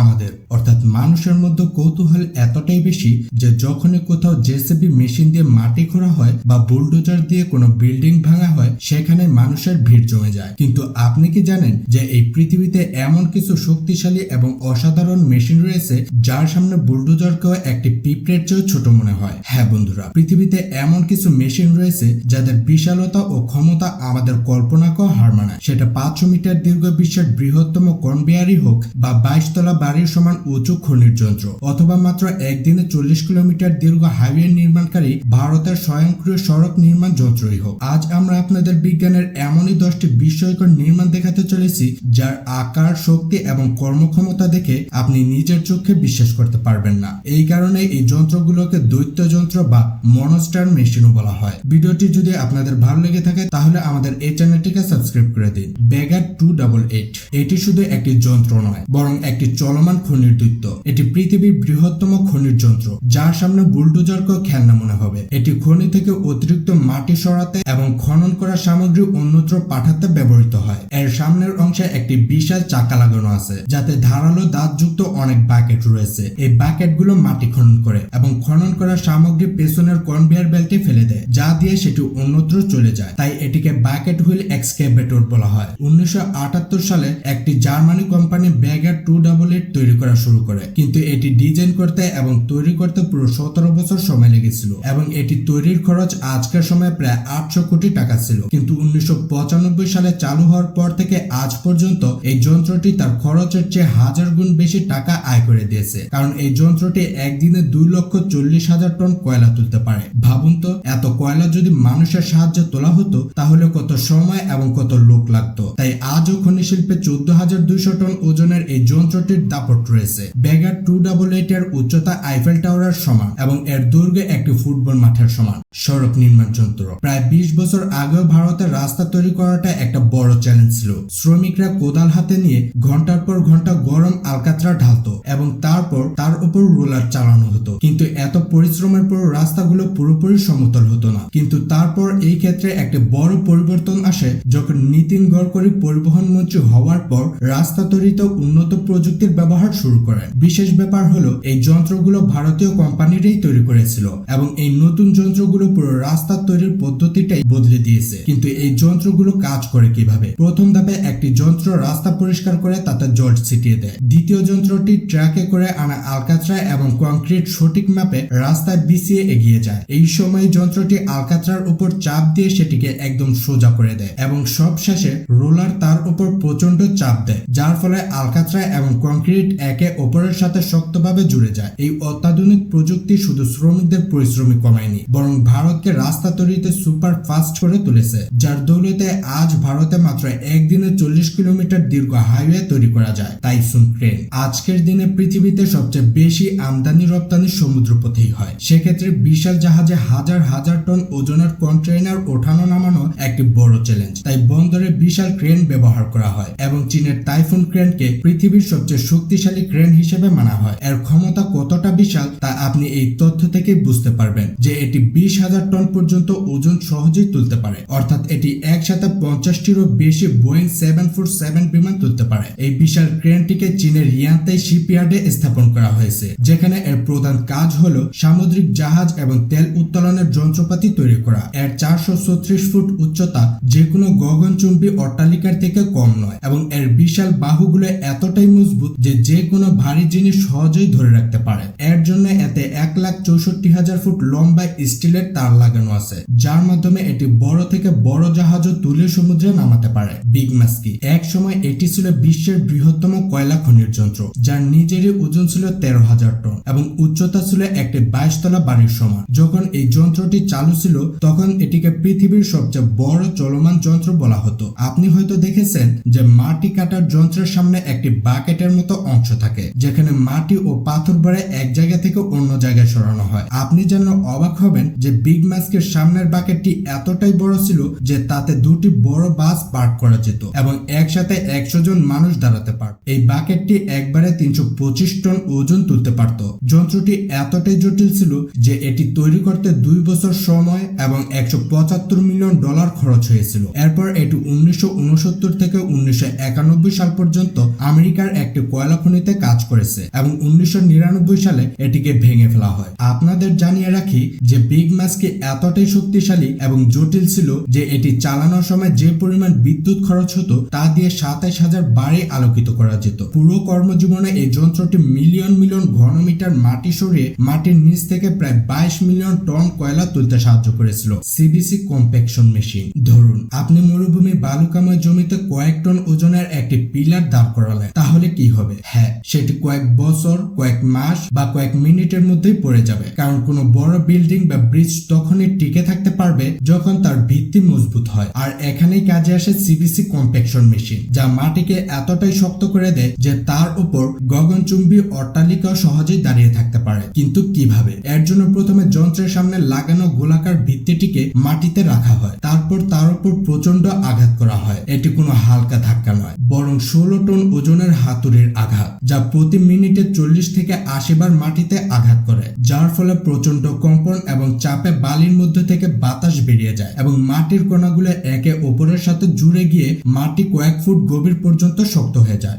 আমাদের। অর্থাৎ মানুষের মধ্যে কৌতূহল এতটাই বেশি যে যখনই কোথাও জেসিবি মেশিন দিয়ে মাটি খোঁড়া হয় বা বুলডোজার দিয়ে কোনো বিল্ডিং ভাঙা হয়, সেখানে মানুষের ভিড় জমে যায়। কিন্তু আপনি কি জানেন যে এই পৃথিবীতে এমন কিছু শক্তিশালী এবং অসাধারণ মেশিন রয়েছে, যার সামনে বুলডোজারকেও একটি পিঁপড়ের চেয়েও ছোট মনে হয়? হ্যাঁ বন্ধুরা, পৃথিবীতে এমন কিছু মেশিন রয়েছে যাদের বিশালতা ও ক্ষমতা আমাদের কল্পনাকেও হার মানায়। সেটা পাঁচশো মিটার দীর্ঘ বিশ্বের বৃহত্তম কনভেয়ারই হোক বা বাইশ তলা বাড়ির সমান উঁচু খনির যন্ত্র, অথবা মাত্র একদিনে চল্লিশ কিলোমিটার দীর্ঘ হাইওয়ে নির্মাণকারী ভারতের স্বয়ংক্রিয় সড়ক নির্মাণ যন্ত্রই হোক। আজ আমরা আপনাদের বিজ্ঞানের এমনই দশটি বিস্ময়কর নির্মাণ দেখাতে চলেছি, যার আকার, শক্তি এবং কর্মক্ষমতা দেখে আপনি নিজের চোখে বিশ্বাস করতে পারবেন না। এই কারণে এই যন্ত্রগুলোকে দৈত্য যন্ত্র বা মনস্টার মেশিনও বলা হয়। ভিডিওটি যদি আপনাদের ভালো লেগে থাকে, তাহলে আমাদের এই চ্যানেলটিকে সাবস্ক্রাইব করে দিন। ব্যাগার টু ডাবল এইট, এটি শুধু একটি যন্ত্র নয়, বরং একটি চলমান খনির দৈত্য এটি পৃথিবীর বৃহত্তম খনির যন্ত্র, যার সামনে বুলডোজারকেও খেলনা মনে হবে। এটি খনি থেকে অতিরিক্ত মাটি সরাতে এবং খনন করা সামগ্রী অন্যত্র পাঠাতে ব্যবহৃত হয়। এর সামনের অংশে একটি বিশাল চাকা লাগানো আছে, যাতে ধারালো দাঁতযুক্ত অনেক বাকেট রয়েছে। এই বাকেটগুলো মাটি খনন করে এবং খনন করা সামগ্রী পেছনের কনভেয়ার বেল্টে ফেলে দেয়, যা দিয়ে সেটি অন্যত্র চলে যায়। তাই এটিকে বাকেট হুইল এক্সকেভেটর বলা হয়। উনিশশো আটাত্তর সালে একটি জার্মানি কোম্পানি ব্যাগার টু ডাবল এইট তৈরি করা শুরু করে। কিন্তু এটি ডিজাইন করতে এবং তৈরি করতে পুরো সতেরো বছর সময় লেগেছিল এবং এটি তৈরির খরচ আজকের সময় প্রায় আটশো কোটি টাকা ছিল। কিন্তু উনিশশো সালে চালু হওয়ার পর থেকে আজ পর্যন্ত এই যন্ত্রটি তার খরচের চেয়ে হাজার গুণ বেশি টাকা আয় করে দিয়েছে। কারণ এই যন্ত্রটি একদিনে দুই লক্ষ চল্লিশ হাজার টন কয়লা তুলতে পারে। ভাবুন তো, এত কয়লা যদি মানুষের সাহায্যে তোলা হতো, তাহলে কত সময় এবং কত লোক লাগতো। তাই আজও খনি শিল্পে চোদ্দ হাজার দুইশো টন ওজনের এই যন্ত্রটির দাপট রয়েছে। ব্যাগার টু ডাবল এইট এর উচ্চতা আইফেল টাওয়ারের সমান এবং এর দৈর্ঘ্য একটি ফুটবল মাঠের সমান। সড়ক নির্মাণ যন্ত্র। প্রায় বিশ বছর আগেও ভারতের রাস্তা তৈরি করাটা একটা বড় চ্যালেঞ্জ ছিল। শ্রমিকরা কোদাল হাতে নিয়ে ঘণ্টার পর ঘণ্টা গরম আলকাতরা ঢালতো এবং তারপর তার উপর রোলার চালানো হতো। কিন্তু এত পরিশ্রমের পর রাস্তাগুলো পুরোপুরি সমতল হতো না। কিন্তু তারপর এই ক্ষেত্রে একটা বড় পরিবর্তন আসে যখন নীতিন গড়করি পরিবহন মন্ত্রী হওয়ার পর রাস্তা তৈরিতে উন্নত প্রযুক্তির ব্যবহার শুরু করেন। বিশেষ ব্যাপার হলো, এই যন্ত্রগুলো ভারতীয় কোম্পানিরাই তৈরি করেছিল এবং এই নতুন যন্ত্রগুলো পুরো রাস্তা তৈরির পদ্ধতিটাই বদলে দিয়েছে। কিন্তু এই যন্ত্রগুলো কাজ করে কীভাবে? প্রথম ধাপে একটি যন্ত্র রাস্তা পরিষ্কার করে তাতে জল ছিটিয়ে দেয়। দ্বিতীয় যন্ত্রটি ট্রাকে করে আনা আলকাতরা এবং কংক্রিট সঠিক মাপে রাস্তায় বিছিয়ে এগিয়ে যায়। এই সময় যন্ত্রটি আলকাতরার উপর চাপ দিয়ে সেটিকে একদম সোজা করে দেয় এবং সব শেষে রোলার তার উপর প্রচণ্ড চাপ দেয়, যার ফলে আলকাতরা এবং কংক্রিট একে অপরের সাথে শক্তভাবে জুড়ে যায়। এই অত্যাধুনিক প্রযুক্তি শুধু শ্রমিকদের পরিশ্রমী কমায়নি, বরং ভারতকে রাস্তা তৈরিতে সুপার ফাস্ট করে তুলেছে, যার দৌলতে আজ ভারতে মাত্র একদিনে চল্লিশ কিলোমিটার দীর্ঘ হাইওয়ে তৈরি করা যায়, টাইসুন ক্রেন। আজকের দিনে পৃথিবীতে সবচেয়ে বেশি আমদানি রপ্তানি সমুদ্র পথেই হয়। সেক্ষেত্রে বিশাল জাহাজে হাজার হাজার টন ওজনের কন্টেইনার ওঠানো নামানো একটি বড় চ্যালেঞ্জ। তাই বন্দরে বিশাল ক্রেন ব্যবহার করা হয় এবং চীনের টাইফুন ক্রেনকে পৃথিবীর সবচেয়ে শক্তিশালী ক্রেন হিসেবে মানা হয়। এর ক্ষমতা কতটা বিশাল, তা আপনি এই তথ্য থেকে বুঝতে পারবেন যে এটি বিশ হাজার টন পর্যন্ত ওজন সহজেই তুলতে পারে। অর্থাৎ এটি একসাথে পঞ্চাশটিরও বেশি বোয়িং সেভেন ফোর সেভেন বিমান তুলতে পারে। এই বিশাল ক্রেনটিকে চীনের রিয়ান্তাই শিপইয়ার্ডে স্থাপন করা হয়েছে, যেখানে এর প্রধান কাজ হল সামুদ্রিক জাহাজ এবং তেল উত্তোলনের যন্ত্রপাতি তৈরি করা। এর চারশো ছত্রিশ ফুট উচ্চতা যে কোনো গগনচুম্বী অট্টালিকার থেকে কম নয় এবং এর বিশাল বাহুগুলো এতটাই মজবুত যে যে কোনো ভারী জিনিস সহজেই ধরে রাখতে পারে। এর জন্য এতে এক লাখ চৌষট্টি হাজার ফুট লম্বা স্টিলের তার লাগানো আছে, যার মাধ্যমে এটি বড় থেকে বড় জাহাজও তুলে সমুদ্রে নামাতে পারে। বিগ মাস্কি, এক সময় এটি ছিল বিশ্বের বৃহত্তম কয়লা খনির যন্ত্র, যার নিজেরই ওজন ছিল তেরো হাজার টন এবং উচ্চতা ছিল একটি বাইশ তলা বাড়ির সমান। যখন এই যন্ত্রটি চালু ছিল, তখন এটিকে পৃথিবীর সবচেয়ে বড় চলমান যন্ত্র বলা হতো। আপনি হয়তো দেখেছেন যে মাটি কাটার যন্ত্রের সামনে একটি বাকেটের মতো অংশ থাকে, যেখানে মাটি ও পাথর ভরে এক জায়গা থেকে অন্য জায়গায় সরানো হয়। আপনি যেন অবাক হবেন যে বিগ মাস্কের সামনের বাকেটটি এতটাই বড় ছিল যে তাতে দুটি বড় বাস পার্ক করা যেত এবং একসাথে একশো জন মানুষ দাঁড়াতে পারত। এই বাকেটটি একবারে তিনশো পঁচিশ টন ওজন তুলতে পারত। যন্ত্রটি এতটাই জটিল ছিল যে এটি তৈরি করতে দুই বছর সময় এবং একশো পঁচাত্তর মিলিয়ন ডলার খরচ হয়েছিল। এরপর এটি উনিশশো উনসত্তর থেকে উনিশশো একানব্বই সাল পর্যন্ত আমেরিকার একটি কয়লা খনিতে কাজ করেছে এবং উনিশশো নিরানব্বই সালে এটিকে ভেঙে ফেলা হয়। আপনাদের জানিয়ে রাখি যে বিগ মাস্কি এতটাই শক্তিশালী এবং জটিল ছিল যে এটি চালানোর সময় যে পরিমাণ বিদ্যুৎ খরচ হতো তা দিয়ে সাতাইশ হাজার বাড়ি আলোকিত করা যেত। পুরো কর্মজীবনে এই যন্ত্রটি মিলিয়ন মিলিয়ন ঘনমিটার মাটি সরিয়ে মাটির নিচ থেকে প্রায় বাইশ মিলিয়ন টন কয়লা তুলতে সাহায্য করেছিল। সিবিসি কম্প্যাকশন মেশিন ধরুন, আপনি মরুভূমি বালুকাময় জমিতে কয়েক টন ওজনের একটি পিলার দাঁড় করালেন, তাহলে কি হবে? হ্যাঁ সেটি কয়েক বছর, কয়েক মাস বা কয়েক মিনিটের মধ্যেই পড়ে যাবে। কারণ কোনো বড় বিল্ডিং বা ব্রিজ তখনই টিকে থাকতে পারবে যখন তার ভিত্তি মজবুত হয়। আর এখানেই কাজে আসে সিবিসি কম্প্যাকশন মেশিন যা মাটিকে এতটাই শক্ত করে দেয় যে তার উপর গগনচুম্বী অট্টালিকাও সহজেই দাঁড়িয়ে থাকতে পারে। কিন্তু কীভাবে? এর জন্য প্রথমে যন্ত্রের সামনে লাগানো গোলাকার ভিত্তিটিকে মাটিতে রাখা হয়। তারপর তার উপর প্রচণ্ড আঘাত করা হয়। এটি কোনো হালকা ধাক্কা নয়, বরং ষোলো টন ওজনের হাতুড়ির আঘাত, যা প্রতি মিনিটে চল্লিশ থেকে আশি বার মাটিতে আঘাত করে, যার ফলে প্রচণ্ড কম্পন এবং চাপে বালির মধ্যে থেকে বাতাস বেরিয়ে যায় এবং মাটির কণাগুলো একে অপরের সাথে জুড়ে গিয়ে মাটি কয়েক ফুট গভীর পর্যন্ত শক্ত হয়ে যায়।